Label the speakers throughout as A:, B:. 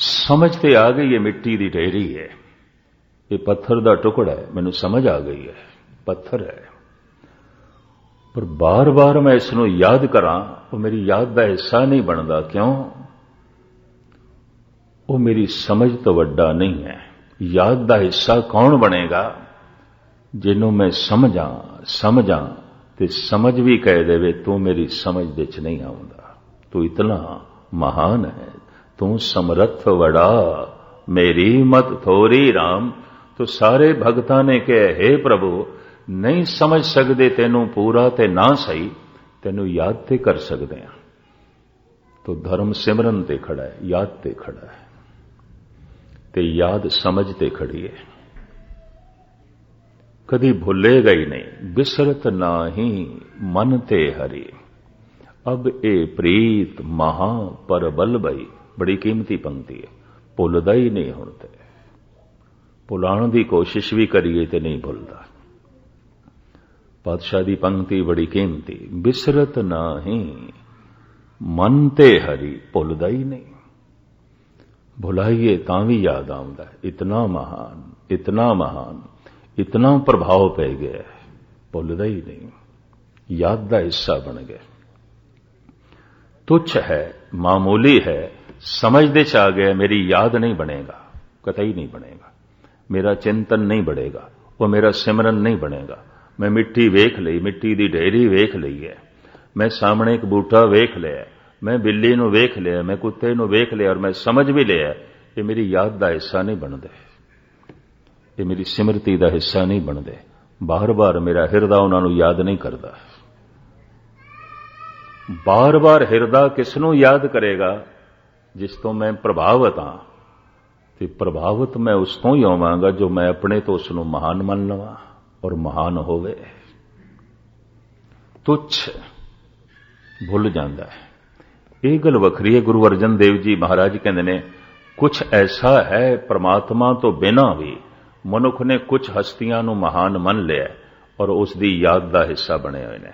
A: ਸਮਝ ਤੇ ਆ ਗਈ ਇਹ ਮਿੱਟੀ ਦੀ ਢੇਰੀ ਹੈ। ਇਹ ਪੱਥਰ ਦਾ ਟੁਕੜਾ ਹੈ, ਮੈਨੂੰ ਸਮਝ ਆ ਗਈ ਹੈ, ਪੱਥਰ ਹੈ। ਪਰ ਬਾਰ-ਬਾਰ ਮੈਂ ਇਸ ਨੂੰ ਯਾਦ ਕਰਾਂ, ਉਹ ਮੇਰੀ ਯਾਦ ਦਾ ਹਿੱਸਾ ਨਹੀਂ ਬਣਦਾ। ਕਿਉਂ? ਉਹ ਮੇਰੀ ਸਮਝ ਤੋਂ ਵੱਡਾ ਨਹੀਂ ਹੈ। ਯਾਦ ਦਾ ਹਿੱਸਾ ਕੌਣ ਬਣੇਗਾ? ਜਿਹਨੂੰ ਮੈਂ ਸਮਝਾਂ ਸਮਝਾਂ ਤੇ ਸਮਝ ਵੀ ਕਹਿ ਦੇਵੇ, ਤੂੰ ਮੇਰੀ ਸਮਝ ਵਿੱਚ ਨਹੀਂ ਆਉਂਦਾ। ਤੂੰ ਇਤਨਾ ਮਹਾਨ ਹੈ। ਤੂੰ ਸਮਰੱਥ ਵੜਾ, ਮੇਰੀ ਮਤ ਥੋਰੀ RAM ਤੋ ਸਾਰੇ ਭਗਤਾਂ ਨੇ ਕਿਹਾ हे ਪ੍ਰਭੂ, ਨਹੀਂ ਸਮਝ ਸਕਦੇ ਤੈਨੂੰ ਪੂਰਾ ਤੇ ਨਾ ਸਹੀ, ਤੈਨੂੰ ਯਾਦ ਤੇ ਕਰ ਸਕਦੇ ਆ ਤੋ ਧਰਮ ਸਿਮਰਨ ਤੇ ਖੜਾ ਹੈ, ਯਾਦ ਤੇ ਖੜਾ ਹੈ। ਤੇ ਯਾਦ ਸਮਝ ਤੇ ਖੜੀ ਹੈ। ਕਦੀ ਭੁੱਲੇਗਾ ਹੀ ਨਹੀਂ, ਬਿਸਰਤ ਨਾਹੀ ਮਨ ਤੇ ਹਰੀ। ਅਬ ਇਹ ਪ੍ਰੀਤ ਮਹਾ ਪਰਬਲ ਬਈ। ਬੜੀ ਕੀਮਤੀ ਪੰਕਤੀ ਹੈ। ਭੁੱਲਦਾ ਹੀ ਨਹੀਂ ਹੁਣ ਤੇ। ਭੁਲਾਉਣ ਦੀ ਕੋਸ਼ਿਸ਼ ਵੀ ਕਰੀਏ ਤੇ ਨਹੀਂ ਭੁੱਲਦਾ। ਪਾਤਸ਼ਾਹ ਦੀ ਪੰਕਤੀ ਬੜੀ ਕੀਮਤੀ। ਬਿਸਰਤ ਨਾਹੀ, ਮਨ ਤੇ ਹਰੀ, ਭੁੱਲਦਾ ਹੀ ਨਹੀਂ। ਭੁਲਾਈਏ ਤਾਂ ਵੀ ਯਾਦ ਆਉਂਦਾ ਇਤਨਾ ਮਹਾਨ ਇਤਨਾ ਮਹਾਨ, ਇਤਨਾ ਪ੍ਰਭਾਵ ਪੈ ਗਿਆ ਭੁੱਲਦਾ ਹੀ ਨਹੀਂ। ਯਾਦ ਦਾ ਹਿੱਸਾ ਬਣ ਗਿਆ। ਤੁੱਛ ਹੈ, ਮਾਮੂਲੀ ਹੈ ਸਮਝਦੇ ਚ ਆ ਗਿਆ ਮੇਰੀ ਯਾਦ ਨਹੀਂ ਬਣੇਗਾ ਕਤਈ ਨਹੀਂ ਬਣੇਗਾ ਮੇਰਾ ਚਿੰਤਨ ਨਹੀਂ बढ़ेगा ਉਹ ਮੇਰਾ ਸਿਮਰਨ ਨਹੀਂ ਬਣੇਗਾ ਮੈਂ ਮਿੱਟੀ ਵੇਖ ਲਈ ਮਿੱਟੀ ਦੀ ਢੇਰੀ ਵੇਖ ਲਈ ਹੈ ਮੈਂ ਸਾਹਮਣੇ ਇੱਕ ਬੂਟਾ ਵੇਖ ਲਿਆ ਮੈਂ ਬਿੱਲੀ ਨੂੰ ਵੇਖ ਲਿਆ ਮੈਂ ਕੁੱਤੇ ਨੂੰ ਵੇਖ ਲਿਆ ਔਰ ਮੈਂ ਸਮਝ ਵੀ ਲਿਆ ਇਹ ਮੇਰੀ ਯਾਦ ਦਾ ਹਿੱਸਾ ਨਹੀਂ ਬਣਦੇ ਇਹ ਮੇਰੀ ਸਿਮਰਤੀ ਦਾ ਹਿੱਸਾ ਨਹੀਂ ਬਣਦੇ ਬਾਰ-ਬਾਰ ਮੇਰਾ ਹਿਰਦਾ ਉਹਨਾਂ ਨੂੰ ਯਾਦ ਨਹੀਂ ਕਰਦਾ ਬਾਰ-ਬਾਰ ਹਿਰਦਾ ਕਿਸ ਨੂੰ ਯਾਦ ਕਰੇਗਾ ਜਿਸ ਤੋਂ ਮੈਂ ਪ੍ਰਭਾਵਿਤ ਹਾਂ, ਤੇ ਪ੍ਰਭਾਵਿਤ ਮੈਂ ਉਸ ਤੋਂ ਹੀ ਹੋਵਾਂਗਾ ਜੋ ਮੈਂ ਆਪਣੇ ਤੋਂ ਉਸ ਨੂੰ ਮਹਾਨ ਮੰਨ ਲਵਾਂ ਔਰ ਮਹਾਨ ਹੋਵੇ। ਤੁੱਛ ਭੁੱਲ ਜਾਂਦਾ ਹੈ। ਇਹ ਗੱਲ ਵੱਖਰੀ ਹੈ। ਗੁਰੂ ਅਰਜਨ ਦੇਵ ਜੀ ਮਹਾਰਾਜ ਕਹਿੰਦੇ ਨੇ ਕੁਝ ਐਸਾ ਹੈ ਪ੍ਰਮਾਤਮਾ ਤੋਂ ਬਿਨਾ ਵੀ ਮਨੁੱਖ ਨੇ ਕੁਝ ਹਸਤੀਆਂ ਨੂੰ ਮਹਾਨ ਮੰਨ ਲਿਆ ਔਰ ਉਸ ਦੀ ਯਾਦ ਦਾ ਹਿੱਸਾ ਬਣੇ ਹੋਏ ਨੇ।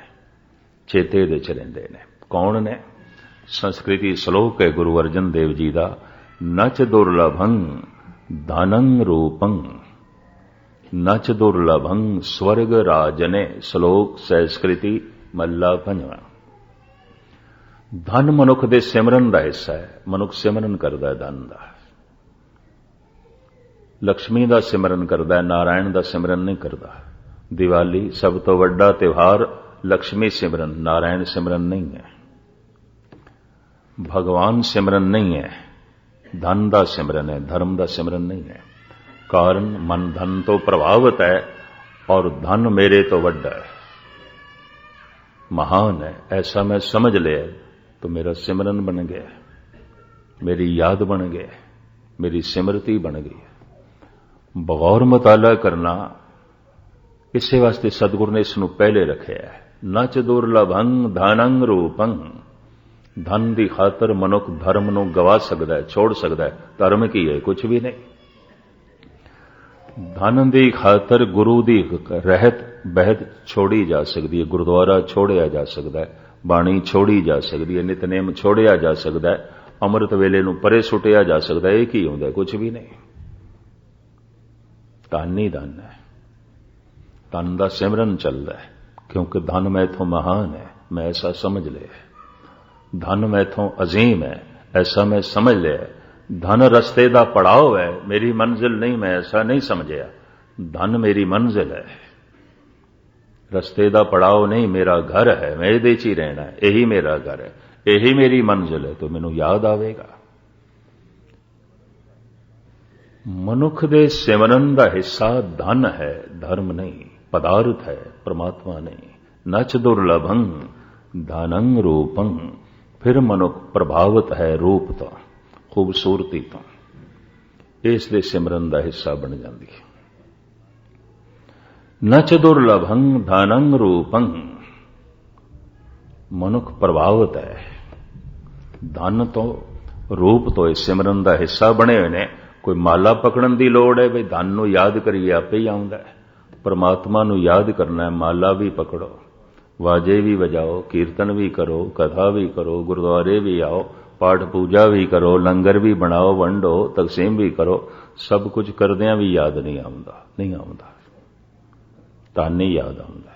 A: ਚੇਤੇ ਦੇ ਚ ਰਹਿੰਦੇ ਨੇ। ਕੌਣ ਨੇ? ਸੰਸਕ੍ਰਿਤੀ ਸ਼ਲੋਕ ਹੈ ਗੁਰੂ ਅਰਜਨ ਦੇਵ ਜੀ ਦਾ, ਨਚ ਦੁਰਲਭੰ ਦਾਨੰ ਰੂਪੰ। ਨਚ ਦੁਰਲਭੰ ਸਵਰਗ ਰਾਜਨੇ, ਸ਼ਲੋਕ ਸੰਸਕ੍ਰਿਤੀ, ਮੱਲਾ ਪੰਜਵਾਂ। ਧਨ ਮਨੁੱਖ ਦੇ ਸਿਮਰਨ ਦਾ ਹਿੱਸਾ ਹੈ, ਮਨੁੱਖ ਸਿਮਰਨ ਕਰਦਾ ਹੈ ਧਨ ਦਾ। ਲక్ష్ਮੀ ਦਾ ਸਿਮਰਨ ਕਰਦਾ ਹੈ, ਨਾਰਾਇਣ ਦਾ ਸਿਮਰਨ ਨਹੀਂ ਕਰਦਾ। ਦੀਵਾਲੀ ਸਭ ਤੋਂ ਵੱਡਾ ਤਿਉਹਾਰ ਲక్ష్ਮੀ ਸਿਮਰਨ, ਨਾਰਾਇਣ ਸਿਮਰਨ ਨਹੀਂ ਹੈ। ਭਗਵਾਨ ਸਿਮਰਨ ਨਹੀਂ ਹੈ ਧਨ ਦਾ ਸਿਮਰਨ ਹੈ ਧਰਮ ਦਾ ਸਿਮਰਨ ਨਹੀਂ ਹੈ ਕਾਰਨ ਮਨ ਧਨ ਤੋਂ ਪ੍ਰਭਾਵਿਤ ਹੈ ਔਰ ਧਨ ਮੇਰੇ ਤੋਂ ਵੱਡਾ ਹੈ ਮਹਾਨ ਹੈ ਐਸਾ ਮੈਂ ਸਮਝ ਲਿਆ तो मेरा सिमरन बन गया मेरी याद बन गया मेरी सिमरती बन गई बगौर मुताला करना ਇਸੇ ਵਾਸਤੇ ਸਤਿਗੁਰ ਨੇ ਇਸ ਨੂੰ ਪਹਿਲੇ ਰੱਖਿਆ ਹੈ ਨਚ ਦੁਰਲਭੰ ਧਨੰ ਰੂਪੰ ਧਨ ਦੀ ਖਾਤਰ ਮਨੁੱਖ ਧਰਮ ਨੂੰ ਗਵਾ ਸਕਦਾ ਹੈ, ਛੋੜ ਸਕਦਾ ਹੈ। ਧਰਮ ਕੀ ਹੈ? ਕੁਝ ਵੀ ਨਹੀਂ। ਧਨ ਦੀ ਖਾਤਰ ਗੁਰੂ ਦੀ ਰਹਿਤ, ਬਹਿਤ ਛੋੜੀ ਜਾ ਸਕਦੀ ਹੈ। ਗੁਰਦੁਆਰਾ ਛੋੜਿਆ ਜਾ ਸਕਦਾ ਹੈ। ਬਾਣੀ ਛੋੜੀ ਜਾ ਸਕਦੀ ਹੈ। ਨਿਤਨੇਮ ਛੋੜਿਆ ਜਾ ਸਕਦਾ ਹੈ। ਅੰਮ੍ਰਿਤ ਵੇਲੇ ਨੂੰ ਪਰੇ ਸੁੱਟਿਆ ਜਾ ਸਕਦਾ ਇਹ ਕੀ ਹੁੰਦਾ ਕੁਝ ਵੀ ਨਹੀਂ। ਧਨ ਹੀ ਧਨ ਹੈ। ਧਨ ਦਾ ਸਿਮਰਨ ਚੱਲਦਾ ਹੈ। ਕਿਉਂਕਿ ਧਨ ਮੈਥੋਂ ਮਹਾਨ ਹੈ। ਮੈਂ ਐਸਾ ਸਮਝ ਲਿਆ ਧਨ ਮੈਥੋਂ ਅਜ਼ੀਮ ਹੈ, ਐਸਾ ਮੈਂ ਸਮਝ ਲਿਆ ਧਨ ਰਸਤੇ ਦਾ ਪੜਾਅ ਹੈ, ਮੇਰੀ ਮੰਜ਼ਿਲ ਨਹੀਂ, ਮੈਂ ਐਸਾ ਨਹੀਂ ਸਮਝਿਆ। ਧਨ ਮੇਰੀ ਮੰਜ਼ਿਲ ਹੈ। ਰਸਤੇ ਦਾ ਪੜਾਅ ਨਹੀਂ, ਮੇਰਾ ਘਰ ਹੈ, ਮੈਂ ਇਹਦੇ 'ਚ ਹੀ ਰਹਿਣਾ ਇਹੀ ਮੇਰਾ ਘਰ ਹੈ, ਇਹੀ ਮੇਰੀ ਮੰਜ਼ਿਲ ਹੈ, ਤਾਂ ਮੈਨੂੰ ਯਾਦ ਆਵੇਗਾ। ਮਨੁੱਖ ਦੇ ਸਿਮਰਨ ਦਾ ਹਿੱਸਾ ਧਨ ਹੈ, ਧਰਮ ਨਹੀਂ, ਪਦਾਰਥ ਹੈ, ਪ੍ਰਮਾਤਮਾ ਨਹੀਂ। ਨਚ ਦੁਰਲਭੰ, ਧਨੰ ਰੂਪੰ ਫਿਰ ਮਨੁੱਖ ਪ੍ਰਭਾਵਿਤ ਹੈ ਰੂਪ ਤੋਂ, ਖੂਬਸੂਰਤੀ ਤੋਂ। ਇਸ ਦੇ ਸਿਮਰਨ ਦਾ ਹਿੱਸਾ ਬਣ ਜਾਂਦੀ ਹੈ। ਨਚ ਦੁਰਲਭੰ ਧਨੰ ਰੂਪੰ। ਮਨੁੱਖ ਪ੍ਰਭਾਵਿਤ ਹੈ। ਧਨ ਤੋਂ, ਰੂਪ ਤੋਂ ਇਸ ਸਿਮਰਨ ਦਾ ਹਿੱਸਾ ਬਣੇ ਹੋਏ ਨੇ। ਕੋਈ ਮਾਲਾ ਪਕੜਨ ਦੀ ਲੋੜ ਹੈ ਵੀ ਧਨ ਨੂੰ ਯਾਦ ਕਰੀਏ, ਆਪੇ ਹੀ ਆਉਂਦਾ ਹੈ। ਪਰਮਾਤਮਾ ਨੂੰ ਯਾਦ ਕਰਨਾ ਹੈ, ਮਾਲਾ ਵੀ ਪਕੜੋ। ਵਾਜੇ ਵੀ ਵਜਾਓ, ਕੀਰਤਨ ਵੀ ਕਰੋ, ਕਥਾ ਵੀ ਕਰੋ, ਗੁਰਦੁਆਰੇ ਵੀ ਆਓ, ਪਾਠ ਪੂਜਾ ਵੀ ਕਰੋ, ਲੰਗਰ ਵੀ ਬਣਾਓ, ਵੰਡੋ, ਤਕਸੀਮ ਵੀ ਕਰੋ, ਸਭ ਕੁਝ ਕਰਦਿਆਂ ਵੀ ਯਾਦ ਨਹੀਂ ਆਉਂਦਾ ਨਹੀਂ ਆਉਂਦਾ। ਤਾਂ ਨਹੀਂ ਯਾਦ ਆਉਂਦਾ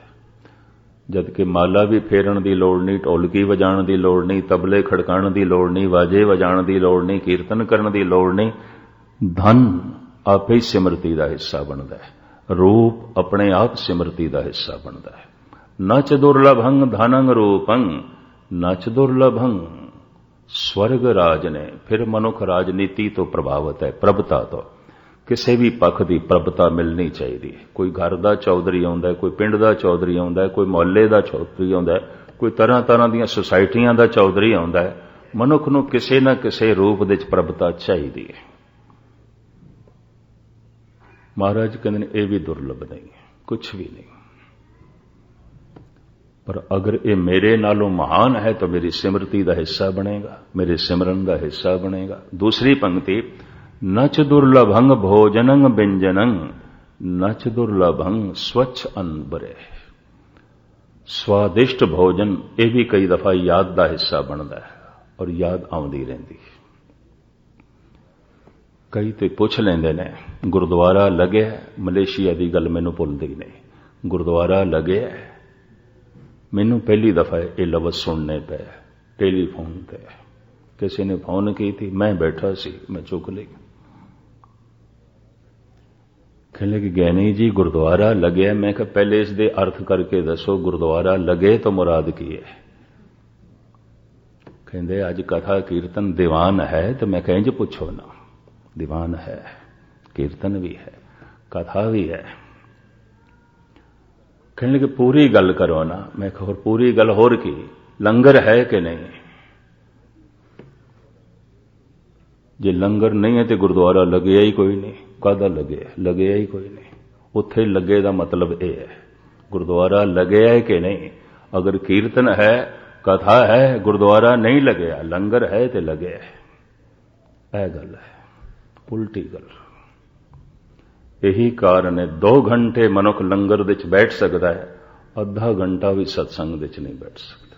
A: ਜਦ ਕਿ ਮਾਲਾ ਵੀ ਫੇਰਨ ਦੀ ਲੋੜ ਨਹੀਂ, ਢੋਲਕੀ ਵਜਾਉਣ ਦੀ ਲੋੜ ਨਹੀਂ, ਤਬਲੇ ਖੜਕਾਉਣ ਦੀ ਲੋੜ ਨਹੀਂ, ਵਾਜੇ ਵਜਾਉਣ ਦੀ ਲੋੜ ਨਹੀਂ, ਕੀਰਤਨ ਕਰਨ ਦੀ ਲੋੜ ਨਹੀਂ। ਧਨ ਆਪੇ ਸਿਮਰਤੀ ਦਾ ਹਿੱਸਾ ਬਣਦਾ ਹੈ। ਰੂਪ ਆਪਣੇ ਆਪ ਸਿਮਰਤੀ ਦਾ ਹਿੱਸਾ ਬਣਦਾ ਹੈ। ਨਚ ਦੁਰਲਭੰ ਧਨੰ ਰੂਪੰ ਨਚ ਦੁਰਲਭੰ। ਸਵਰਗ ਰਾਜ ਨੇ ਫਿਰ ਮਨੁੱਖ ਰਾਜਨੀਤੀ ਤੋਂ ਪ੍ਰਭਾਵਿਤ ਹੈ, ਪ੍ਰਭਤਾ ਤੋਂ। ਕਿਸੇ ਵੀ ਪੱਖ ਦੀ ਪ੍ਰਭਤਾ ਮਿਲਣੀ ਚਾਹੀਦੀ ਹੈ। ਕੋਈ ਘਰ ਦਾ ਚੌਧਰੀ ਆਉਂਦਾ ਕੋਈ ਪਿੰਡ ਦਾ ਚੌਧਰੀ ਆਉਂਦਾ ਕੋਈ ਮੁਹੱਲੇ ਦਾ ਚੌਧਰੀ ਆਉਂਦਾ ਕੋਈ ਤਰ੍ਹਾਂ ਤਰ੍ਹਾਂ ਦੀਆਂ ਸੁਸਾਇਟੀਆਂ ਦਾ ਚੌਧਰੀ ਆਉਂਦਾ ਹੈ, ਮਨੁੱਖ ਨੂੰ ਕਿਸੇ ਨਾ ਕਿਸੇ ਰੂਪ ਵਿੱਚ ਪ੍ਰਭਤਾ ਚਾਹੀਦੀ ਹੈ। ਮਹਾਰਾਜ ਕਹਿੰਦੇ ਨੇ, ਇਹ ਵੀ ਦੁਰਲਭ ਨਹੀਂ ਹੈ ਕੁਝ ਵੀ ਨਹੀਂ। ਪਰ ਅਗਰ ਇਹ ਮੇਰੇ ਨਾਲੋਂ ਮਹਾਨ ਹੈ ਤਾਂ ਮੇਰੀ ਸਿਮਰਤੀ ਦਾ ਹਿੱਸਾ ਬਣੇਗਾ, ਮੇਰੇ ਸਿਮਰਨ ਦਾ ਹਿੱਸਾ ਬਣੇਗਾ। ਦੂਸਰੀ ਪੰਕਤੀ, ਨਚ ਦੁਰਲਭੰ ਭੋਜਨੰ ਬਿੰਜਨੰ, ਨਚ ਦੁਰਲਭੰ ਸਵച്ਛ ਅਨਬਰੇ। ਸਵਾਦਿਸ਼ਟ ਭੋਜਨ, ਇਹ ਵੀ ਕਈ ਦਫਾ ਯਾਦ ਦਾ ਹਿੱਸਾ ਬਣਦਾ ਹੈ ਔਰ ਯਾਦ ਆਉਂਦੀ ਰਹਿੰਦੀ ਕਈ ਤੇ ਪੁੱਛ ਲੈਂਦੇ ਨੇ, ਗੁਰਦੁਆਰਾ ਲੱਗਿਆ ਮਲੇਸ਼ੀਆ ਦੀ ਗੱਲ ਮੈਨੂੰ ਭੁੱਲਦੀ ਨਹੀਂ। ਗੁਰਦੁਆਰਾ ਲੱਗਿਆ ਮੈਨੂੰ ਪਹਿਲੀ ਦਫਾ ਇਹ ਲਫ਼ਜ਼ ਸੁਣਨੇ ਪਏ, ਟੈਲੀਫੋਨ ਤੇ। ਕਿਸੇ ਨੇ ਫੋਨ ਕੀਤੀ, ਮੈਂ ਬੈਠਾ ਸੀ, ਮੈਂ ਚੁੱਕ ਲਈ ਕਹਿੰਦੇ ਕਿ ਗਿਆਨੀ ਜੀ, ਗੁਰਦੁਆਰਾ ਲੱਗਿਆ ਮੈਂ ਕਿਹਾ, ਪਹਿਲੇ ਇਸ ਦੇ ਅਰਥ ਕਰਕੇ ਦੱਸੋ, ਗੁਰਦੁਆਰਾ ਲਗੇ ਤਾਂ ਮੁਰਾਦ ਕੀ ਹੈ? ਕਹਿੰਦੇ, ਅੱਜ ਕਥਾ ਕੀਰਤਨ ਦੀਵਾਨ ਹੈ, ਤੇ ਮੈਂ ਕਹਿੰਜ ਪੁੱਛੋ ਨਾ। ਦੀਵਾਨ ਹੈ, ਕੀਰਤਨ ਵੀ ਹੈ, ਕਥਾ ਵੀ ਹੈ। ਕਹਿਣ ਲੱਗੇ ਪੂਰੀ ਗੱਲ ਕਰੋ ਨਾ। ਮੈਂ ਕਿਹਾ, ਹੋਰ ਪੂਰੀ ਗੱਲ ਹੋਰ ਕੀ? ਲੰਗਰ ਹੈ ਕਿ ਨਹੀਂ? ਜੇ ਲੰਗਰ ਨਹੀਂ ਹੈ ਤੇ ਗੁਰਦੁਆਰਾ ਲੱਗਿਆ ਹੀ ਕੋਈ ਨਹੀਂ। ਕਾਦਾ ਲੱਗਿਆ? ਲੱਗਿਆ ਹੀ ਕੋਈ ਨਹੀਂ। ਉੱਥੇ ਲੱਗੇ ਦਾ ਮਤਲਬ ਇਹ ਹੈ। ਗੁਰਦੁਆਰਾ ਲੱਗਿਆ ਹੈ ਕਿ ਨਹੀਂ? ਅਗਰ ਕੀਰਤਨ ਹੈ, ਕਥਾ ਹੈ, ਗੁਰਦੁਆਰਾ ਨਹੀਂ ਲੱਗਿਆ, ਲੰਗਰ ਹੈ ਤੇ ਲੱਗਿਆ ਇਹ ਗੱਲ ਹੈ। ਉਲਟੀ ਗੱਲ। ਇਹੀ ਕਾਰਨ ਹੈ 2 ਘੰਟੇ ਮਨੁੱਖ ਲੰਗਰ ਵਿੱਚ ਬੈਠ ਸਕਦਾ ਹੈ, ਅੱਧਾ ਘੰਟਾ ਵੀ ਸਤਸੰਗ ਵਿੱਚ ਨਹੀਂ ਬੈਠ ਸਕਦਾ।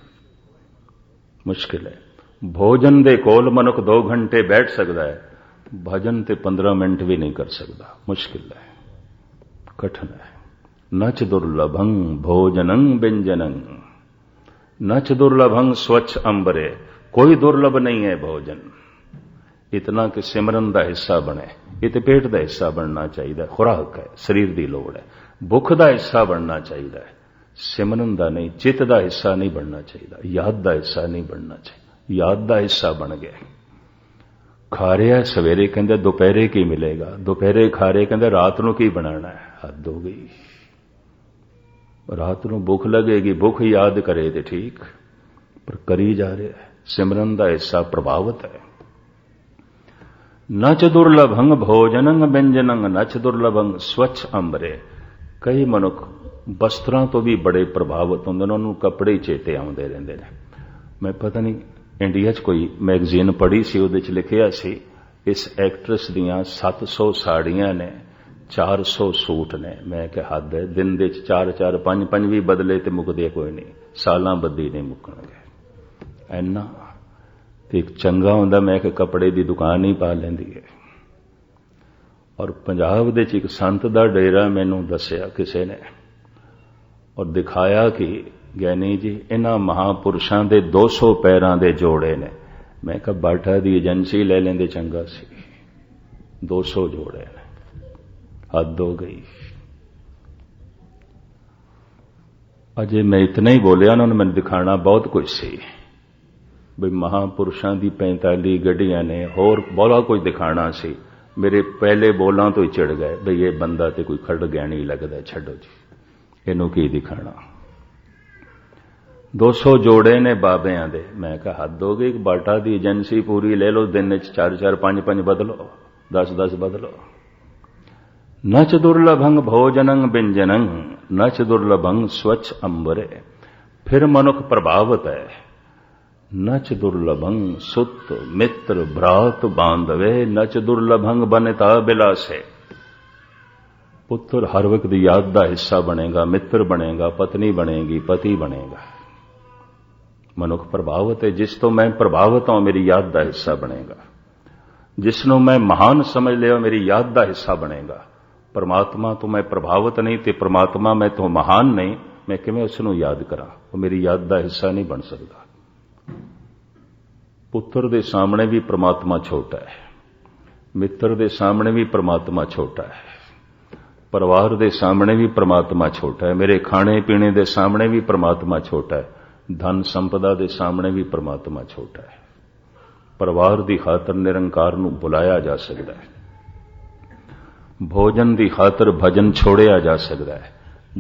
A: ਮੁਸ਼ਕਿਲ ਹੈ। ਭੋਜਨ ਦੇ ਕੋਲ ਮਨੁੱਖ 2 ਘੰਟੇ ਬੈਠ ਸਕਦਾ ਹੈ, ਭਜਨ ਤੇ 15 ਮਿੰਟ ਵੀ ਨਹੀਂ ਕਰ ਸਕਦਾ। ਮੁਸ਼ਕਿਲ ਹੈ। ਕਠਨ ਹੈ। ਨਚ ਦੁਰਲਭੰ ਭੋਜਨੰ ਬਿੰਜਨੰ ਨਚ ਦੁਰਲਭੰ ਸਵച്ਛ ਅੰਬਰੇ। ਕੋਈ ਦੁਰਲਭ ਨਹੀਂ ਹੈ ਭੋਜਨ। ਇਤਨਾ ਕਿ ਸਿਮਰਨ ਦਾ ਹਿੱਸਾ ਬਣੇ ਇਹ ਤੇ ਪੇਟ ਦਾ ਹਿੱਸਾ ਬਣਨਾ ਚਾਹੀਦਾ ਖੁਰਾਕ ਹੈ, ਸਰੀਰ ਦੀ ਲੋੜ ਹੈ। ਭੁੱਖ ਦਾ ਹਿੱਸਾ ਬਣਨਾ ਚਾਹੀਦਾ ਹੈ। ਸਿਮਰਨ ਦਾ ਨਹੀਂ, ਚਿੱਤ ਦਾ ਹਿੱਸਾ ਨਹੀਂ ਬਣਨਾ ਚਾਹੀਦਾ। ਯਾਦ ਦਾ ਹਿੱਸਾ ਨਹੀਂ ਬਣਨਾ ਚਾਹੀਦਾ। ਯਾਦ ਦਾ ਹਿੱਸਾ ਬਣ ਗਿਆ ਖਾ ਰਿਹਾ ਸਵੇਰੇ ਕਹਿੰਦੇ, ਦੁਪਹਿਰੇ ਕੀ ਮਿਲੇਗਾ? ਦੁਪਹਿਰੇ ਖਾ ਰਹੇ ਕਹਿੰਦੇ, ਰਾਤ ਨੂੰ ਕੀ ਬਣਾਉਣਾ ਹੈ? ਹੱਦ ਹੋ ਗਈ। ਰਾਤ ਨੂੰ ਭੁੱਖ ਲੱਗੇਗੀ, ਭੁੱਖ ਯਾਦ ਕਰੇ ਤੇ ਠੀਕ। ਪਰ ਕਰੀ ਜਾ ਰਿਹਾ ਸਿਮਰਨ ਦਾ ਹਿੱਸਾ ਪ੍ਰਭਾਵਿਤ ਹੈ। ਨਚ ਦੁਰਲਭੰ ਭੋਜਨੰ ਬਿੰਜਨੰ ਨਚ ਦੁਰਲਭੰ ਸਵച്ਛ ਅੰਬਰੇ। ਕਈ ਮਨੁੱਖ ਵਸਤਰਾਂ ਤੋਂ ਵੀ ਬੜੇ ਪ੍ਰਭਾਵਿਤ ਹੁੰਦੇ ਨੇ, ਉਹਨੂੰ ਕੱਪੜੇ ਚੇਤੇ ਆਉਂਦੇ ਰਹਿੰਦੇ ਨੇ। ਮੈਂ ਪਤਾ ਨਹੀਂ, ਇੰਡੀਆ 'ਚ ਕੋਈ ਮੈਗਜ਼ੀਨ ਪੜ੍ਹੀ ਸੀ, ਉਹਦੇ 'ਚ ਲਿਖਿਆ ਸੀ, ਇਸ ਐਕਟਰੈਸ ਦੀਆਂ 700 ਸਾੜੀਆਂ ਨੇ 400 ਸੂਟ ਨੇ। ਮੈਂ ਕਿਹਾ, ਹੱਦ ਹੈ, ਦਿਨ ਦੇ ਚ 4 4 5 5 ਵੀ ਬਦਲੇ ਤੇ ਮੁਕਦੇ ਕੋਈ ਨਹੀਂ, ਸਾਲਾਂ ਬੱਦੀ ਨਹੀਂ ਮੁੱਕਣਗੇ। ਐਨਾ ਤੇ ਇੱਕ ਚੰਗਾ ਹੁੰਦਾ, ਮੈਂ ਕਿ ਕੱਪੜੇ ਦੀ ਦੁਕਾਨ ਹੀ ਪਾ ਲੈਂਦੀ ਹੈ। ਔਰ ਪੰਜਾਬ ਦੇ ਚ ਇੱਕ ਸੰਤ ਦਾ ਡੇਰਾ ਮੈਨੂੰ ਦੱਸਿਆ ਕਿਸੇ ਨੇ ਔਰ ਦਿਖਾਇਆ ਕਿ ਗਿਆਨੀ ਜੀ, ਇਹਨਾਂ ਮਹਾਪੁਰਸ਼ਾਂ ਦੇ 200 ਪੈਰਾਂ ਦੇ ਜੋੜੇ ਨੇ। ਮੈਂ ਕਿਹਾ ਬਾਠਾ ਦੀ ਏਜੰਸੀ ਲੈ ਲੈਂਦੇ ਚੰਗਾ ਸੀ। 200 ਜੋੜੇ ਨੇ। ਹੱਦ ਹੋ ਗਈ। ਅਜੇ ਮੈਂ ਇਤਨਾ ਹੀ ਬੋਲਿਆ, ਉਹਨਾਂ ਨੂੰ ਮੈਨੂੰ ਦਿਖਾਣਾ ਬਹੁਤ ਕੁਝ ਸੀ। ਵੀ ਮਹਾਪੁਰਸ਼ਾਂ ਦੀ 45 ਗੱਡੀਆਂ ਨੇ, ਹੋਰ ਬਹੁਤ ਕੁਝ ਦਿਖਾਣਾ ਸੀ। ਮੇਰੇ ਪਹਿਲੇ ਬੋਲਾਂ ਤੋਂ ਹੀ ਚੜ ਗਏ ਵੀ ਇਹ ਬੰਦਾ ਤੇ ਕੋਈ ਖੜ ਗਿਆ ਲੱਗਦਾ, ਛੱਡੋ ਜੀ। ਇਹਨੂੰ ਕੀ ਦਿਖਾਣਾ? 200 ਜੋੜੇ ਨੇ ਬਾਬਿਆਂ ਦੇ। ਮੈਂ ਕਿਹਾ, ਹੱਦ ਹੋ ਗਈ, ਇੱਕ ਬਾਟਾ ਦੀ ਏਜੰਸੀ ਪੂਰੀ ਲੈ ਲਓ, ਦਿਨ ਵਿੱਚ 4 4 5 5 ਬਦਲੋ 10 10 ਬਦਲੋ। ਨਚ ਦੁਰਲਭੰ ਭੋਜਨੰ ਬਿੰਜਨੰ, ਨਚ ਦੁਰਲਭੰ ਸਵਚ ਅੰਬਰੇ। ਫਿਰ ਮਨੁੱਖ ਪ੍ਰਭਾਵਿਤ ਹੈ। ਨਚ ਦੁਰਲਭੰ ਸੁਤ ਮਿੱਤਰ ਭਰਾਤ ਬਾਂਧਵੇ, ਨਚ ਦੁਰਲਭੰ ਬਨਤਾ ਬਿਲਾਸੇ। ਪੁੱਤਰ ਹਰ ਵਕਤ ਦੀ ਯਾਦ ਦਾ ਹਿੱਸਾ ਬਣੇਗਾ, ਮਿੱਤਰ ਬਣੇਗਾ, ਪਤਨੀ ਬਣੇਗੀ, ਪਤੀ ਬਣੇਗਾ। ਮਨੁੱਖ ਪ੍ਰਭਾਵਿਤ ਹੈ, ਜਿਸ ਤੋਂ ਮੈਂ ਪ੍ਰਭਾਵਿਤ ਹਾਂ ਮੇਰੀ ਯਾਦ ਦਾ ਹਿੱਸਾ ਬਣੇਗਾ। ਜਿਸ ਨੂੰ ਮੈਂ ਮਹਾਨ ਸਮਝ ਲਿਆ ਮੇਰੀ ਯਾਦ ਦਾ ਹਿੱਸਾ ਬਣੇਗਾ। ਪਰਮਾਤਮਾ ਤੋਂ ਮੈਂ ਪ੍ਰਭਾਵਿਤ ਨਹੀਂ ਤੇ ਪਰਮਾਤਮਾ ਮੈਂ ਤੋਂ ਮਹਾਨ ਨਹੀਂ, ਮੈਂ ਕਿਵੇਂ ਉਸ ਨੂੰ ਯਾਦ ਕਰਾਂ? ਉਹ ਮੇਰੀ ਯਾਦ ਦਾ ਹਿੱਸਾ ਨਹੀਂ ਬਣ ਸਕਦਾ। ਪੁੱਤਰ ਦੇ ਸਾਹਮਣੇ ਵੀ ਪ੍ਰਮਾਤਮਾ ਛੋਟਾ ਹੈ। ਮਿੱਤਰ ਦੇ ਸਾਹਮਣੇ ਵੀ ਪ੍ਰਮਾਤਮਾ ਛੋਟਾ ਹੈ। ਪਰਿਵਾਰ ਦੇ ਸਾਹਮਣੇ ਵੀ ਪ੍ਰਮਾਤਮਾ ਛੋਟਾ ਹੈ। ਮੇਰੇ ਖਾਣੇ ਪੀਣੇ ਦੇ ਸਾਹਮਣੇ ਵੀ ਪ੍ਰਮਾਤਮਾ ਛੋਟਾ ਹੈ। ਧਨ ਸੰਪਦਾ ਦੇ ਸਾਹਮਣੇ ਵੀ ਪ੍ਰਮਾਤਮਾ ਛੋਟਾ ਹੈ। ਪਰਿਵਾਰ ਦੀ ਖਾਤਰ ਨਿਰੰਕਾਰ ਨੂੰ ਬੁਲਾਇਆ ਜਾ ਸਕਦਾ ਹੈ। ਭੋਜਨ ਦੀ ਖਾਤਰ ਭਜਨ ਛੋੜਿਆ ਜਾ ਸਕਦਾ ਹੈ।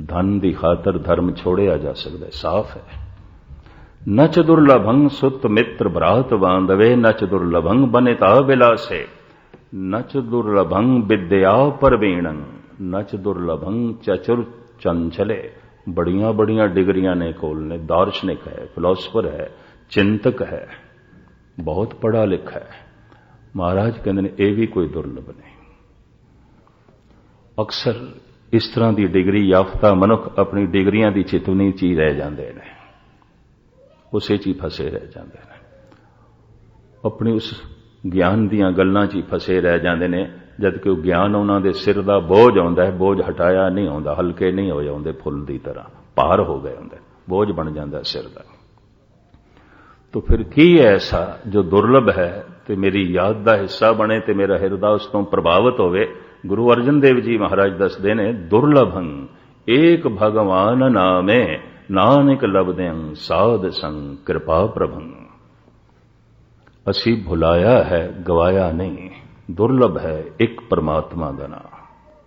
A: ਧਨ ਦੀ ਖਾਤਰ ਧਰਮ ਛੋੜਿਆ ਜਾ ਸਕਦਾ ਹੈ। ਸਾਫ਼ ਹੈ। ਨਚ ਦੁਰਲਭੰ ਸੁਤ ਮਿੱਤਰ ਭਰਾਤ ਬਾਂਧਵੇ ਨਚ ਦੁਰਲਭੰ ਬਨਿਤਾ ਵਿਲਾਸੇ ਨਚ ਦੁਰਲਭੰ ਵਿਦਿਆ ਪਰਵੀਣੰ ਨਚ ਦੁਰਲਭੰ ਚਚੁਰ ਚੰਚਲੇ। ਬੜੀਆਂ ਬੜੀਆਂ ਡਿਗਰੀਆਂ ਨੇ ਕੋਲ ਨੇ, ਦਾਰਸ਼ਨਿਕ ਹੈ, ਫਿਲਾਸਫਰ ਹੈ, ਚਿੰਤਕ ਹੈ, ਬਹੁਤ ਪੜਾ ਲਿਖਾ ਹੈ। ਮਹਾਰਾਜ ਕਹਿੰਦੇ ਨੇ, ਇਹ ਵੀ ਕੋਈ ਦੁਰਲਭ ਨਹੀਂ। ਅਕਸਰ ਇਸ ਤਰ੍ਹਾਂ ਦੀ ਡਿਗਰੀ ਯਾਫਤਾ ਮਨੁੱਖ ਆਪਣੀ ਡਿਗਰੀਆਂ ਦੀ ਚਿਤਵਨੀ ਚ ਹੀ ਰਹਿ ਜਾਂਦੇ ਨੇ। ਉਸੇ 'ਚ ਹੀ ਫਸੇ ਰਹਿ ਜਾਂਦੇ ਨੇ। ਆਪਣੀ ਉਸ ਗਿਆਨ ਦੀਆਂ ਗੱਲਾਂ 'ਚ ਹੀ ਫਸੇ ਰਹਿ ਜਾਂਦੇ ਨੇ, ਜਦ ਕਿ ਉਹ ਗਿਆਨ ਉਹਨਾਂ ਦੇ ਸਿਰ ਦਾ ਬੋਝ ਆਉਂਦਾ ਹੈ, ਬੋਝ ਹਟਾਇਆ ਨਹੀਂ ਆਉਂਦਾ, ਹਲਕੇ ਨਹੀਂ ਹੋ ਜਾਂਦੇ ਫੁੱਲ ਦੀ ਤਰ੍ਹਾਂ ਭਾਰ ਹੋ ਗਏ ਹੁੰਦੇ, ਬੋਝ ਬਣ ਜਾਂਦਾ ਸਿਰ ਦਾ। ਤੋ ਫਿਰ ਕੀ ਹੈ ਐਸਾ ਜੋ ਦੁਰਲਭ ਹੈ ਤੇ ਮੇਰੀ ਯਾਦ ਦਾ ਹਿੱਸਾ ਬਣੇ ਤੇ ਮੇਰਾ ਹਿਰਦਾ ਉਸ ਤੋਂ ਪ੍ਰਭਾਵਿਤ ਹੋਵੇ? ਗੁਰੂ ਅਰਜਨ ਦੇਵ ਜੀ ਮਹਾਰਾਜ ਦੱਸਦੇ ਨੇ, ਦੁਰਲਭੰ ਏਕ ਭਗਵਾਨ ਨਾਮੇ ਨਾਨਕ ਲਬਦਿੰ ਸਾਧ ਸੰਗ ਕਿਰਪਾ ਪ੍ਰਭੰ। ਅਸੀਂ ਭੁਲਾਇਆ ਹੈ, ਗਵਾਇਆ ਨਹੀਂ। ਦੁਰਲਭ ਹੈ ਇੱਕ ਪਰਮਾਤਮਾ ਦਾ ਨਾਮ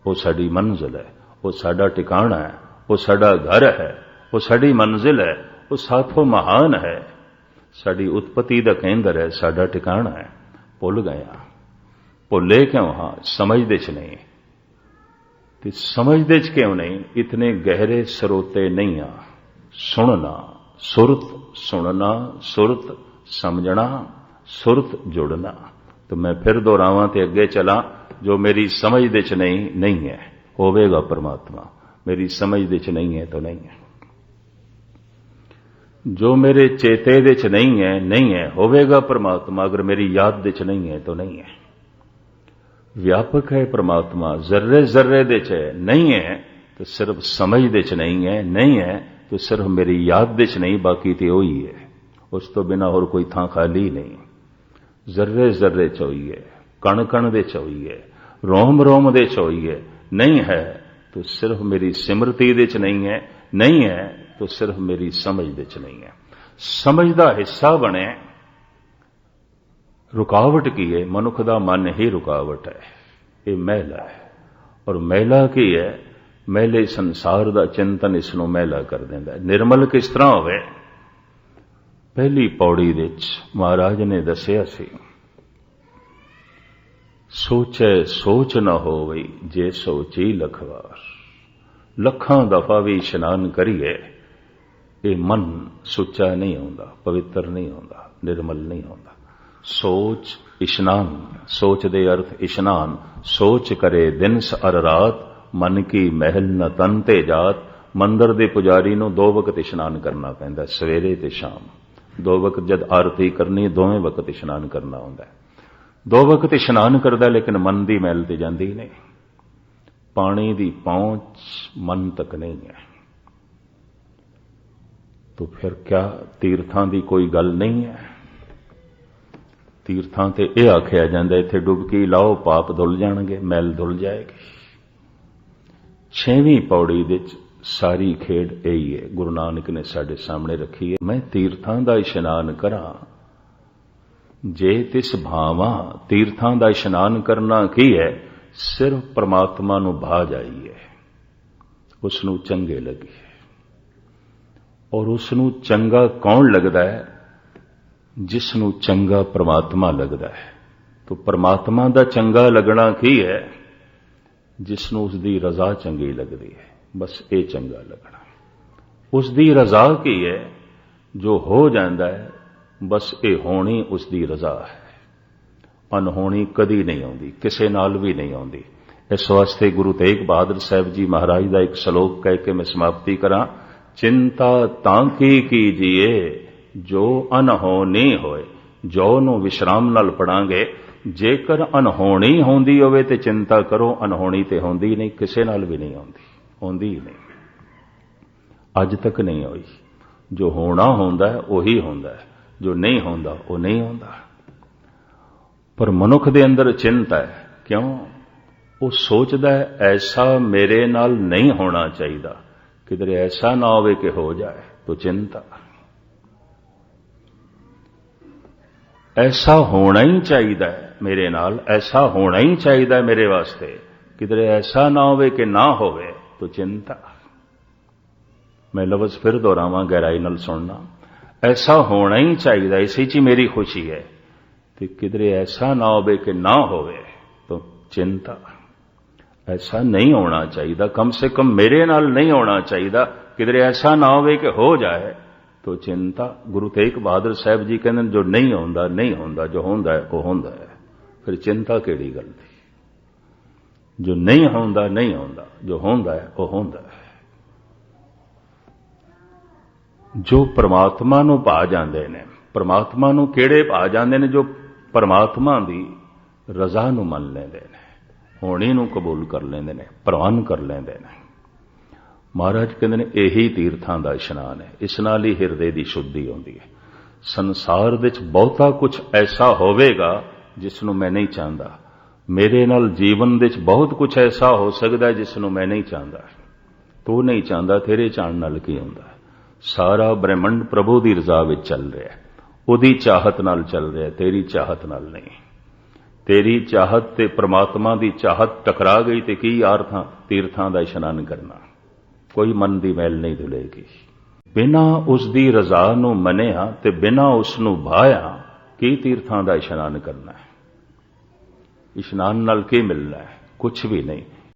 A: ਉਹ ਸਾਡੀ ਮੰਜ਼ਿਲ ਹੈ, ਉਹ ਸਾਡਾ ਟਿਕਾਣਾ ਹੈ, ਉਹ ਸਾਡਾ ਘਰ ਹੈ, ਉਹ ਸਾਡੀ ਮੰਜ਼ਿਲ ਹੈ, ਉਹ ਸਾਥੋਂ ਮਹਾਨ ਹੈ। ਸਾਡੀ ਉਤਪਤੀ ਦਾ ਕੇਂਦਰ ਹੈ, ਸਾਡਾ ਟਿਕਾਣਾ ਹੈ। ਭੁੱਲ ਗਿਆ ਭੁੱਲੇ ਕਿਉਂ ਹਾਂ? ਸਮਝਦੇ ਚ ਨਹੀਂ। ਤੇ ਸਮਝਦੇ ਚ ਕਿਉਂ ਨਹੀਂ? ਇਤਨੇ ਗਹਿਰੇ ਸਰੋਤੇ ਨਹੀਂ ਆ ਸੁਣਨਾ, ਸੁਰਤ ਸੁਣਨਾ, ਸੁਰਤ ਸਮਝਣਾ, ਸੁਰਤ ਜੁੜਨਾ। ਤਾਂ ਮੈਂ ਫਿਰ ਦੁਹਰਾਵਾਂ ਤੇ ਅੱਗੇ ਚਲਾਂ, ਜੋ ਮੇਰੀ ਸਮਝ ਦੇ ਚ ਨਹੀਂ ਨਹੀਂ ਹੈ, ਹੋਵੇਗਾ ਪਰਮਾਤਮਾ। ਮੇਰੀ ਸਮਝ ਦੇ ਚ ਨਹੀਂ ਹੈ ਤਾਂ ਨਹੀਂ ਹੈ। ਜੋ ਮੇਰੇ ਚੇਤੇ ਦੇ ਚ ਨਹੀਂ ਹੈ ਨਹੀਂ ਹੈ, ਹੋਵੇਗਾ ਪਰਮਾਤਮਾ, ਅਗਰ ਮੇਰੀ ਯਾਦ ਦੇ ਚ ਨਹੀਂ ਹੈ ਤਾਂ ਨਹੀਂ ਹੈ। ਵਿਆਪਕ ਹੈ ਪਰਮਾਤਮਾ ਜ਼ਰਰੇ ਜ਼ਰਰੇ ਦੇ ਚ ਨਹੀਂ ਹੈ, ਤਾਂ ਸਿਰਫ ਸਮਝ ਦੇ ਚ ਨਹੀਂ ਹੈ ਨਹੀਂ ਹੈ ਤਾਂ ਸਿਰਫ ਮੇਰੀ ਯਾਦ ਦੇ ਚ ਨਹੀਂ ਬਾਕੀ ਤੇ ਉਹੀ ਹੈ ਉਸ ਤੋਂ ਬਿਨਾ ਹੋਰ ਕੋਈ ਥਾਂ ਖਾਲੀ ਨਹੀਂ ਜ਼ਰਰੇ ਜ਼ਰਰੇ ਚ ਹੋਈ ਹੈ ਕਣ ਕਣ ਦੇ ਚ ਹੋਈ ਹੈ ਰੋਮ ਰੋਮ ਦੇ ਚ ਹੋਈ ਹੈ ਨਹੀਂ ਹੈ ਤਾਂ ਸਿਰਫ ਮੇਰੀ ਸਿਮਰਤੀ ਦੇ ਚ ਨਹੀਂ ਹੈ ਨਹੀਂ ਹੈ ਤਾਂ ਸਿਰਫ ਮੇਰੀ ਸਮਝ ਦੇ ਚ ਨਹੀਂ ਹੈ ਸਮਝ ਦਾ ਹਿੱਸਾ ਬਣੇ ਰੁਕਾਵਟ ਕੀ ਹੈ ਮਨੁੱਖ ਦਾ ਮਨ ਹੀ ਰੁਕਾਵਟ ਹੈ ਇਹ ਮਹਿਲਾ ਹੈ ਔਰ ਮਹਿਲਾ ਕੀ ਹੈ ਮਹਿਲੇ ਸੰਸਾਰ ਦਾ ਚਿੰਤਨ ਇਸ ਨੂੰ ਮਹਿਲਾ ਕਰ ਦਿੰਦਾ ਨਿਰਮਲ ਕਿਸ ਤਰ੍ਹਾਂ ਹੋਵੇ? ਪਹਿਲੀ ਪੌੜੀ ਵਿੱਚ ਮਹਾਰਾਜ ਨੇ ਦੱਸਿਆ ਸੀ, ਸੋਚੈ ਸੋਚ ਨਾ ਹੋਵੇ ਜੇ ਸੋਚੀ ਲਖਵਾਰ। ਲੱਖਾਂ ਦਫਾ ਵੀ ਇਸ਼ਨਾਨ ਕਰੀਏ, ਇਹ ਮਨ ਸੁੱਚਾ ਨਹੀਂ ਆਉਂਦਾ, ਪਵਿੱਤਰ ਨਹੀਂ ਆਉਂਦਾ, ਨਿਰਮਲ ਨਹੀਂ ਆਉਂਦਾ। ਸੋਚ ਇਸ਼ਨਾਨ, ਸੋਚ ਦੇ ਅਰਥ ਇਸ਼ਨਾਨ। ਸੋਚ ਕਰੇ ਦਿਨ ਅਰ ਰਾਤ ਮਨ ਕੀ ਮਹਿਲ ਨ ਤਨ ਤੇ ਜਾਤ, ਮੰਦਰ ਦੇ ਪੁਜਾਰੀ ਨੂੰ ਦੋ ਵਕਤ ਇਸ਼ਨਾਨ ਕਰਨਾ ਪੈਂਦਾ, ਸਵੇਰੇ ਤੇ ਸ਼ਾਮ। ਦੋ ਵਕਤ ਜਦ ਆਰਤੀ ਕਰਨੀ, ਦੋਵੇਂ ਵਕਤ ਇਸ਼ਨਾਨ ਕਰਨਾ ਹੁੰਦਾ। ਦੋ ਵਕਤ ਇਸ਼ਨਾਨ ਕਰਦਾ, ਲੇਕਿਨ ਮਨ ਦੀ ਮਹਿਲ ਤੇ ਜਾਂਦੀ ਨਹੀਂ। ਪਾਣੀ ਦੀ ਪਹੁੰਚ ਮਨ ਤੱਕ ਨਹੀਂ ਹੈ। ਤੋ ਫਿਰ ਕਿਆ ਤੀਰਥਾਂ ਦੀ ਕੋਈ ਗੱਲ ਨਹੀਂ ਹੈ? ਤੀਰਥਾਂ ਤੇ ਇਹ ਆਖਿਆ ਜਾਂਦਾ, ਇੱਥੇ ਡੁਬਕੀ ਲਾਓ, ਪਾਪ ਧੁੱਲ ਜਾਣਗੇ ਮੈਲ ਧੁੱਲ ਜਾਏਗੀ। ਛੇਵੀਂ ਪੌੜੀ ਵਿੱਚ ਸਾਰੀ ਖੇਡ ਇਹੀ ਹੈ। ਗੁਰੂ ਨਾਨਕ ਨੇ ਸਾਡੇ ਸਾਹਮਣੇ ਰੱਖੀ ਹੈ। ਮੈਂ ਤੀਰਥਾਂ ਦਾ ਇਸ਼ਨਾਨ ਕਰਾਂ, ਜੇ ਤਿਸ ਭਾਵਾਂ ਤੀਰਥਾਂ ਦਾ ਇਸ਼ਨਾਨ ਕਰਨਾ ਕੀ ਹੈ? ਸਿਰਫ ਪ੍ਰਮਾਤਮਾ ਨੂੰ ਭਾ ਜਾਈਏ ਉਸ ਨੂੰ ਚੰਗੇ ਲੱਗੇ। ਔਰ ਉਸ ਨੂੰ ਚੰਗਾ ਕੌਣ ਲੱਗਦਾ ਹੈ? ਜਿਸ ਨੂੰ ਚੰਗਾ ਪ੍ਰਮਾਤਮਾ ਲੱਗਦਾ ਹੈ। ਤਾਂ ਪ੍ਰਮਾਤਮਾ ਦਾ ਚੰਗਾ ਲੱਗਣਾ ਕੀ ਹੈ? ਜਿਸ ਨੂੰ ਉਸ ਦੀ ਰਜ਼ਾ ਚੰਗੀ ਲੱਗਦੀ ਹੈ, ਬਸ ਇਹ ਚੰਗਾ ਲੱਗਣਾ ਉਸ ਦੀ ਰਜ਼ਾ ਕੀ ਹੈ? ਜੋ ਹੋ ਜਾਂਦਾ ਹੈ, ਬਸ ਇਹ ਹੋਣੀ ਉਸ ਦੀ ਰਜ਼ਾ ਹੈ। ਅਨਹੋਣੀ ਕਦੀ ਨਹੀਂ ਆਉਂਦੀ, ਕਿਸੇ ਨਾਲ ਵੀ ਨਹੀਂ ਆਉਂਦੀ। ਇਸ ਵਾਸਤੇ ਗੁਰੂ ਤੇਗ ਬਹਾਦਰ ਸਾਹਿਬ ਜੀ ਮਹਾਰਾਜ ਦਾ ਇੱਕ ਸ਼ਲੋਕ ਕਹਿ ਕੇ ਮੈਂ ਸਮਾਪਤੀ ਕਰਾਂ, ਚਿੰਤਾ ਤਾਂ ਕੀ ਕੀਜੀਏ, ਜੋ ਅਨਹੋਣੀ ਹੋਏ। ਜੋ ਨੂੰ ਵਿਸ਼ਰਾਮ ਨਾਲ ਪੜਾਂਗੇ, ਜੇਕਰ ਅਨਹੋਣੀ ਹੁੰਦੀ ਹੋਵੇ ਤੇ ਚਿੰਤਾ ਕਰੋ ਅਨਹੋਣੀ ਤੇ ਹੁੰਦੀ ਨਹੀਂ, ਕਿਸੇ ਨਾਲ ਵੀ ਨਹੀਂ ਹੁੰਦੀ ਹੁੰਦੀ ਹੀ ਨਹੀਂ। ਅੱਜ ਤੱਕ ਨਹੀਂ ਹੋਈ। ਜੋ ਹੋਣਾ ਹੁੰਦਾ ਉਹੀ ਹੁੰਦਾ ਜੋ ਨਹੀਂ ਹੁੰਦਾ, ਉਹ ਨਹੀਂ ਹੁੰਦਾ। ਪਰ ਮਨੁੱਖ ਦੇ ਅੰਦਰ ਚਿੰਤਾ ਹੈ, ਕਿਉਂ? ਉਹ ਸੋਚਦਾ ਹੈ, ਐਸਾ ਮੇਰੇ ਨਾਲ ਨਹੀਂ ਹੋਣਾ ਚਾਹੀਦਾ। ਕਿਧਰੇ ਐਸਾ ਨਾ ਹੋਵੇ ਕਿ ਹੋ ਜਾਏ, ਤੋ ਚਿੰਤਾ। ਐਸਾ ਹੋਣਾ ਹੀ ਚਾਹੀਦਾ ਹੈ ਮੇਰੇ ਨਾਲ, ਐਸਾ ਹੋਣਾ ਹੀ ਚਾਹੀਦਾ ਹੈ ਮੇਰੇ ਵਾਸਤੇ। ਕਿਧਰੇ ਐਸਾ ਨਾ ਹੋਵੇ ਕਿ ਨਾ ਹੋਵੇ, ਤੋ ਚਿੰਤਾ ਮੈਂ ਲਫ਼ਜ਼ ਫਿਰ ਦੁਹਰਾਵਾਂ ਗਹਿਰਾਈ ਨਾਲ ਸੁਣਨਾ। ਐਸਾ ਹੋਣਾ ਹੀ ਚਾਹੀਦਾ, ਇਸੇ 'ਚ ਹੀ ਮੇਰੀ ਖੁਸ਼ੀ ਹੈ। ਤੇ ਕਿਧਰੇ ਐਸਾ ਨਾ ਹੋਵੇ ਕਿ ਨਾ ਹੋਵੇ, ਤੋ ਚਿੰਤਾ ਐਸਾ ਨਹੀਂ ਹੋਣਾ ਚਾਹੀਦਾ, ਕਮ ਸੇ ਕਮ ਮੇਰੇ ਨਾਲ ਨਹੀਂ ਹੋਣਾ ਚਾਹੀਦਾ। ਕਿਧਰੇ ਐਸਾ ਨਾ ਹੋਵੇ ਕਿ ਹੋ ਜਾਏ ਤੋ ਚਿੰਤਾ ਗੁਰੂ ਤੇਗ ਬਹਾਦਰ ਸਾਹਿਬ ਜੀ ਕਹਿੰਦੇ ਨੇ, ਜੋ ਨਹੀਂ ਹੁੰਦਾ ਨਹੀਂ ਹੁੰਦਾ ਜੋ ਹੁੰਦਾ ਉਹ ਹੁੰਦਾ ਹੈ। ਫਿਰ ਚਿੰਤਾ ਕਿਹੜੀ ਗੱਲ ਦੀ? ਜੋ ਨਹੀਂ ਹੁੰਦਾ ਨਹੀਂ ਹੁੰਦਾ ਜੋ ਹੁੰਦਾ ਹੈ ਉਹ ਹੁੰਦਾ ਹੈ। ਜੋ ਪ੍ਰਮਾਤਮਾ ਨੂੰ ਪਾ ਜਾਂਦੇ ਨੇ ਪ੍ਰਮਾਤਮਾ ਨੂੰ ਕਿਹੜੇ ਪਾ ਜਾਂਦੇ ਨੇ ਜੋ ਪ੍ਰਮਾਤਮਾ ਦੀ ਰਜ਼ਾ ਨੂੰ ਮੰਨ ਲੈਂਦੇ ਨੇ ਹੋਣੀ ਨੂੰ ਕਬੂਲ ਕਰ ਲੈਂਦੇ ਨੇ ਪ੍ਰਵਾਨ ਕਰ ਲੈਂਦੇ ਨੇ। ਮਹਾਰਾਜ ਕਹਿੰਦੇ ਨੇ, ਇਹੀ ਤੀਰਥਾਂ ਦਾ ਇਸ਼ਨਾਨ ਹੈ। ਇਸ ਨਾਲ ਹੀ ਹਿਰਦੇ ਦੀ ਸ਼ੁੱਧੀ ਆਉਂਦੀ ਹੈ। ਸੰਸਾਰ ਵਿੱਚ ਬਹੁਤਾ ਕੁਝ ਐਸਾ ਹੋਵੇਗਾ ਜਿਸ ਨੂੰ ਮੈਂ ਨਹੀਂ ਚਾਹੁੰਦਾ। ਮੇਰੇ ਨਾਲ ਜੀਵਨ ਵਿੱਚ ਬਹੁਤ ਕੁਝ ਐਸਾ ਹੋ ਸਕਦਾ ਜਿਸ ਨੂੰ ਮੈਂ ਨਹੀਂ ਚਾਹੁੰਦਾ। ਤੂੰ ਨਹੀਂ ਚਾਹੁੰਦਾ, ਤੇਰੇ ਚਾਹਣ ਨਾਲ ਕੀ ਹੁੰਦਾ ਸਾਰਾ ਬ੍ਰਹਿਮੰਡ ਪ੍ਰਭੂ ਦੀ ਰਜ਼ਾ ਵਿੱਚ ਚੱਲ ਰਿਹਾ ਹੈ। ਉਹਦੀ ਚਾਹਤ ਨਾਲ ਚੱਲ ਰਿਹਾ ਤੇਰੀ ਚਾਹਤ ਨਾਲ ਨਹੀਂ। ਤੇਰੀ ਚਾਹਤ ਤੇ ਪ੍ਰਮਾਤਮਾ ਦੀ ਚਾਹਤ ਟਕਰਾ ਗਈ ਤੇ ਕੀ ਆਰਥਾਂ, ਤੀਰਥਾਂ ਦਾ ਇਸ਼ਨਾਨ ਕਰਨਾ? ਕੋਈ ਮਨ ਦੀ ਮੈਲ ਨਹੀਂ ਧੁਲੇਗੀ ਬਿਨਾ ਉਸ ਦੀ ਰਜ਼ਾ ਨੂੰ ਮੰਨਿਆ ਤੇ ਬਿਨਾ ਉਸ ਨੂੰ ਭਾਇਆ, ਕੀ ਤੀਰਥਾਂ ਦਾ ਇਸ਼ਨਾਨ ਕਰਨਾ ਹੈ? ਇਸ਼ਨਾਨ ਨਾਲ ਕੀ ਮਿਲਣਾ ਹੈ? ਕੁਝ ਵੀ ਨਹੀਂ।